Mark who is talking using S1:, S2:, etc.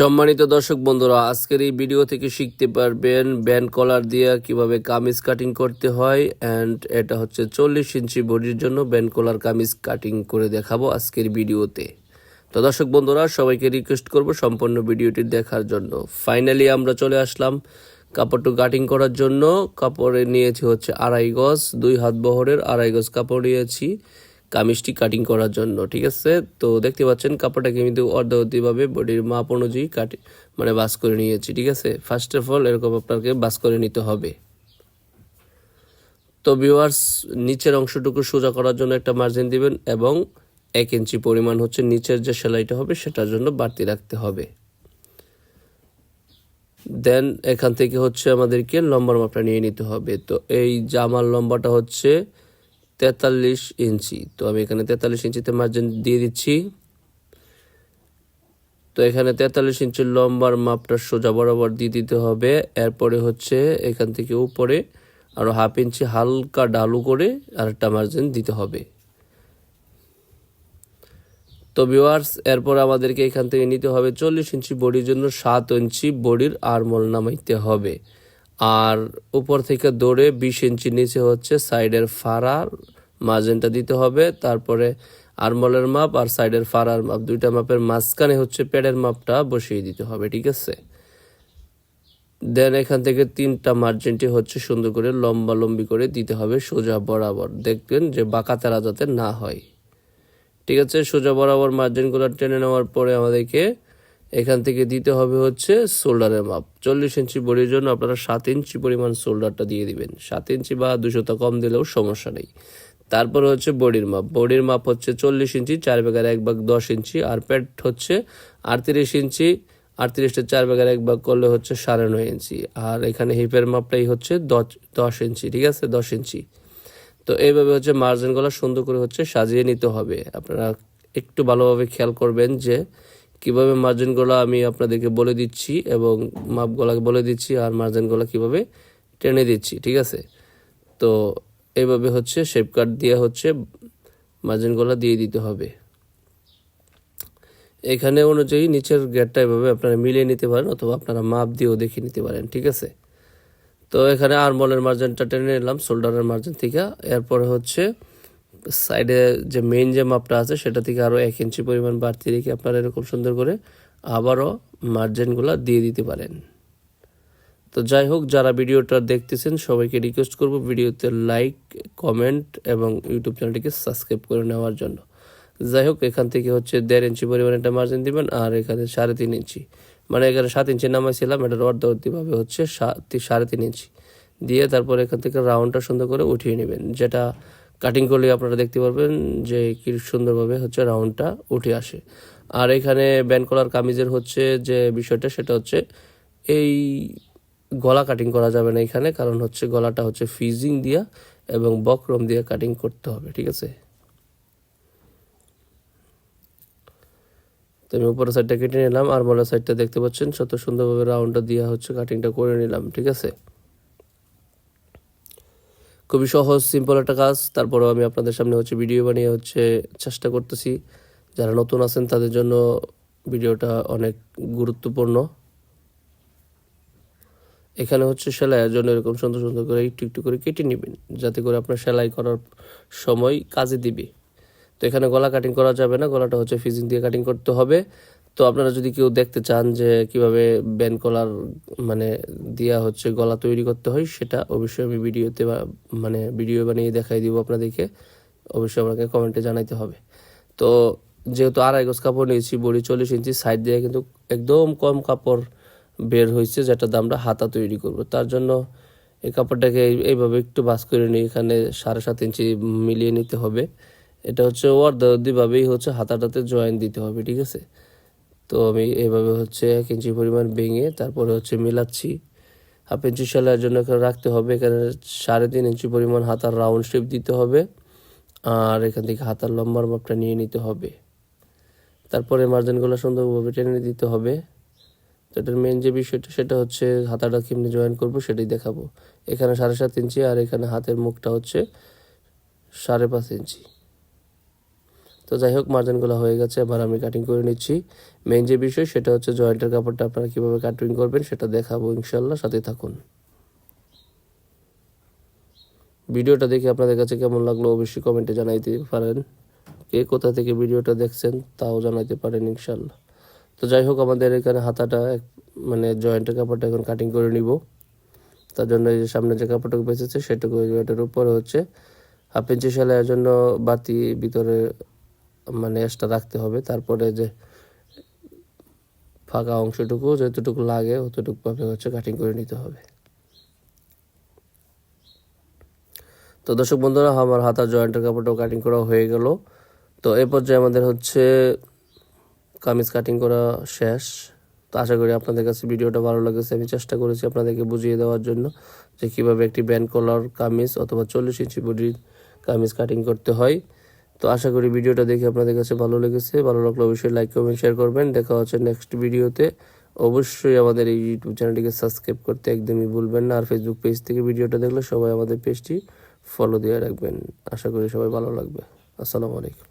S1: সম্মানিত দর্শক বন্ধুরা, আজকের এই ভিডিও থেকে শিখতে পারবেন ব্যান্ড কলার দিয়ে কীভাবে কামিজ কাটিং করতে হয় অ্যান্ড এটা হচ্ছে চল্লিশ ইঞ্চি বডির জন্য ব্যান্ড কলার কামিজ কাটিং করে দেখাবো আজকের ভিডিওতে। তো দর্শক বন্ধুরা, সবাইকে রিকোয়েস্ট করব সম্পূর্ণ ভিডিওটি দেখার জন্য। ফাইনালি আমরা চলে আসলাম কাপড়টু কাটিং করার জন্য। কাপড়ে নিয়েছি হচ্ছে আড়াই গজ, দুই হাত বহরের আড়াই গজ কাপড় নিয়েছি। কামিজটি কাটিং করার জন্য, ঠিক আছে? তো দেখতে পাচ্ছেন কাপড়টাকে কিন্তু অর্ধবর্তীভাবে বডির মাপ অনুযায়ী কাটি মানে বাস করে নিয়েছি, ঠিক আছে? ফার্স্ট অফ অল এরকম আপনাকে বাস করে নিতে হবে। তো ভিউয়ার্স নিচের অংশটুকু সোজা করার জন্য একটা মার্জিন দিবেন এবং এক ইঞ্চি পরিমাণ হচ্ছে নিচের যে সেলাইটা হবে, সেটার জন্য বাড়তি রাখতে হবে। দেন এখান থেকে হচ্ছে আমাদেরকে লম্বার মাপটা নিয়ে নিতে হবে। তো এই জামার লম্বাটা হচ্ছে তেতাল্লিশ ইঞ্চি। তো আমি এখানে তেতাল্লিশ ইঞ্চিতে মার্জিন দিয়ে দিচ্ছি। তো এখানে তেতাল্লিশ ইঞ্চির লম্বার মাপটা সোজা বরাবর দিয়ে দিতে হবে। এরপরে হচ্ছে এখান থেকে উপরে আরও হাফ ইঞ্চি হালকা ডালু করে আরেকটা মার্জিন দিতে হবে। তো ভিউয়ার্স এরপর আমাদেরকে এখান থেকে নিতে হবে চল্লিশ ইঞ্চি বডির জন্য সাত ইঞ্চি বডির আরমল নামাইতে হবে। আর উপর থেকে দৌড়ে বিশ ইঞ্চি নিচে হচ্ছে সাইডের ফাড়ার মার্জিনটা দিতে হবে, তারপরে আরমলের মাপ আর সাইডের ফাড়ার মাপ, দুইটা মাপের মাঝখানে হচ্ছে প্যাডের মাপটা বসিয়ে দিতে হবে, ঠিক আছে? দেন এখান থেকে তিনটা মার্জিনটি হচ্ছে সুন্দর করে লম্বা লম্বি করে দিতে হবে সোজা বরাবর। দেখবেন যে বাঁকা তেরা যাতে না হয়। ঠিক আছে? সোজা বরাবর মার্জিনগুলো টেনে নেওয়ার পরে আমাদেরকে এখান থেকে দিতে হবে হচ্ছে শোল্ডারের মাপ। চল্লিশ ইঞ্চি বডির জন্য আপনারা সাত ইঞ্চি পরিমাণ শোল্ডারটা দিয়ে দিবেন। সাত ইঞ্চি বা দুশোটা কম দিলেও সমস্যা নেই। তারপরে হচ্ছে বডির মাপ। বডির মাপ হচ্ছে চল্লিশ ইঞ্চি, চার ভাগের এক ভাগ দশ ইঞ্চি। আর প্যাড হচ্ছে আটত্রিশ ইঞ্চি, আটত্রিশটা চার ভাগের এক ভাগ করলে হচ্ছে সাড়ে নয় ইঞ্চি। আর এখানে হিপের মাপটাই হচ্ছে দশ দশ ইঞ্চি, ঠিক আছে? দশ ইঞ্চি। তো এইভাবে হচ্ছে মার্জিনগুলো সুন্দর করে হচ্ছে সাজিয়ে নিতে হবে। আপনারা একটু ভালোভাবে খেয়াল করবেন যে কীভাবে মার্জিনগুলো আমি আপনাদেরকে বলে দিচ্ছি এবং মাপগুলোকে বলে দিচ্ছি আর মার্জিনগুলো কীভাবে টেনে দিচ্ছি, ঠিক আছে? তো এইভাবে হচ্ছে শেপ কাট দিয়ে হচ্ছে মার্জিনগুলো দিয়ে দিতে হবে। এখানে অনুযায়ী নিচের গেটটা এভাবে আপনারা মিলিয়ে নিতে পারেন অথবা আপনারা মাপ দিয়েও দেখে নিতে পারেন, ঠিক আছে? তো এখানে আরমলের মার্জিনটা টেনে নিলাম শোল্ডারের মার্জিন থেকে। এরপরে হচ্ছে সাইডে যে মেইন যে মাপটা আছে, সেটা থেকে আরও এক ইঞ্চি পরিমাণ বাড়তি রেখে আপনারা এরকম সুন্দর করে আবারও মার্জিনগুলো দিয়ে দিতে পারেন। তো যাই হোক, যারা ভিডিওটা দেখতেছেন, সবাইকে রিকোয়েস্ট করব ভিডিওতে লাইক কমেন্ট এবং ইউটিউব চ্যানেলটিকে সাবস্ক্রাইব করে নেওয়ার জন্য। যাই হোক, এখান থেকে হচ্ছে দেড় ইঞ্চি পরিমাণ একটা মার্জিন দিবেন, আর এখানে সাড়ে তিন ইঞ্চি মানে এখানে সাত ইঞ্চি নামাইছিলাম, এটার অর্ধবর্তীভাবে হচ্ছে সাড়ে তিন ইঞ্চি দিয়ে তারপর এখান থেকে রাউন্ডটা সুন্দর করে উঠিয়ে নেবেন, যেটা কাটিং করলে আপনারা দেখতে পারবেন যে কি সুন্দরভাবে হচ্ছে রাউন্ডটা উঠে আসে। আর এখানে ব্যান্ড কলার কামিজের হচ্ছে যে বিষয়টা সেটা হচ্ছে এই গলা কাটিং করা যাবে না এখানে, কারণ হচ্ছে গলাটা হচ্ছে ফিজিং দিয়া এবং বক্রম দিয়ে কাটিং করতে হবে, ঠিক আছে? তো আমি উপরের সাইডটা কেটে নিলাম, আর মলের সাইডটা দেখতে পাচ্ছেন শত সুন্দরভাবে রাউন্ডটা দিয়ে হচ্ছে কাটিংটা করে নিলাম, ঠিক আছে? খুবই সহজ সিম্পল একটা কাজ। তারপরেও আমি আপনাদের সামনে হচ্ছে ভিডিও বানিয়ে হচ্ছে চেষ্টা করতেছি। যারা নতুন আছেন, তাদের জন্য ভিডিওটা অনেক গুরুত্বপূর্ণ। এখানে হচ্ছে সেলাইয়ের জন্য এরকম সুন্দর সুন্দর করে একটু একটু করে কেটে নেবেন। যাতে করে আপনার সেলাই করার সময় কাজে দিবে। তো এখানে গলা কাটিং করা যাবে না। গলাটা হচ্ছে ফিজিং দিয়ে কাটিং করতে হবে। তো আপনারা যদি কেউ দেখতে চান যে কীভাবে ব্যান কলার মানে দিয়া হচ্ছে গলা তৈরি করতে হয়, সেটা অবশ্যই আমি ভিডিওতে মানে ভিডিও বানিয়ে দেখাই দিব আপনাদেরকে। অবশ্যই আপনাকে কমেন্টে জানাইতে হবে। তো যেহেতু আড়াই গজ কাপড় নিয়েছি, বড়ি চল্লিশ ইঞ্চি, সাইড দিয়ে কিন্তু একদম কম কাপড় বের হয়েছে যেটা আমরা হাতা তৈরি করব। তার জন্য এই কাপড়টাকে এইভাবে একটু বাস করে নিই এখানে সাড়ে সাত ইঞ্চি মিলিয়ে নিতে হবে। এটা হচ্ছে অর্ধভাবেই হচ্ছে হাতাটাতে জয়েন দিতে হবে, ঠিক আছে? তো আমি এভাবে হচ্ছে এক ইঞ্চি পরিমাণ ভেঙে তারপরে হচ্ছে মিলাচ্ছি। হাফ ইঞ্চি সেলাইয়ের জন্য এখানে রাখতে হবে, এখানে সাড়ে তিন ইঞ্চি পরিমাণ হাতার রাউন্ড শেপ দিতে হবে আর এখান থেকে হাতার লম্বার মাপটা নিয়ে নিতে হবে। তারপরে মার্জিনগুলো সুন্দরভাবে টেনে দিতে হবে। তো এটার মেন যে বিষয়টা সেটা হচ্ছে হাতাটা কেমনি জয়েন করব সেটাই দেখাবো। এখানে সাড়ে সাত ইঞ্চি আর এখানে হাতের মুখটা হচ্ছে সাড়ে পাঁচ ইঞ্চি। তো যাই হোক মার্জিনগুলো হয়ে গেছে। এবার আমি কাটিং করে নিচ্ছি। মেইন যে বিষয়, সেটা হচ্ছে জয়েন্টের কাপড়টা আপনারা কীভাবে কাটিং করবেন, সেটা দেখাবো ইনশাল্লাহ সাথে থাকুন। ভিডিওটা দেখে আপনাদের কাছে কেমন লাগল অবশ্যই কমেন্টে জানাইতে পারেন। কে কোথা থেকে ভিডিওটা দেখছেন, তাও জানাইতে পারেন ইনশাল্লাহ তো যাই হোক, আমাদের এখানে হাতাটা মানে জয়েন্টের কাপড়টা এখন কাটিং করে নিব। তার জন্য এই যে সামনে যে কাপড়টুকু বেঁচেছে, সেটুকু এটার উপরে হচ্ছে। হাফ ইঞ্চি সেলাইয়ের জন্য বাতি, ভিতরে মানে এক্সট্রা রাখতে হবে। তারপরে যে ফাঁকা অংশটুকু যতটুকু লাগে অতটুকু ভাবে হচ্ছে কাটিং করে নিতে হবে। তো দর্শক বন্ধুরা, আমার হাতার জয়েন্টের কাপড়টাও কাটিং করা হয়ে গেল। তো এ পর্যায়ে আমাদের হচ্ছে কামিজ কাটিং করা শেষ। তো আশা করি আপনাদের কাছে ভিডিওটা ভালো লেগেছে। আমি চেষ্টা করেছি আপনাদেরকে বুঝিয়ে দেওয়ার জন্য যে কীভাবে একটি ব্যান্ড কলার কামিজ অথবা চল্লিশ ইঞ্চি বডির কামিজ কাটিং করতে হয়। তো আশা করি ভিডিওটা দেখে আপনাদের কাছে ভালো লেগেছে। ভালো লাগলে অবশ্যই লাইক কমেন্ট শেয়ার করবেন। দেখা হচ্ছে নেক্সট ভিডিওতে অবশ্যই আমাদের এই ইউটিউব চ্যানেলটিকে সাবস্ক্রাইব করতে একদমই ভুলবেন না। আর ফেসবুক পেজ থেকে ভিডিওটা দেখলে সবাই আমাদের পেজটি ফলো দিয়ে রাখবেন। আশা করি সবাই ভালো লাগবে। আসসালামু আলাইকুম।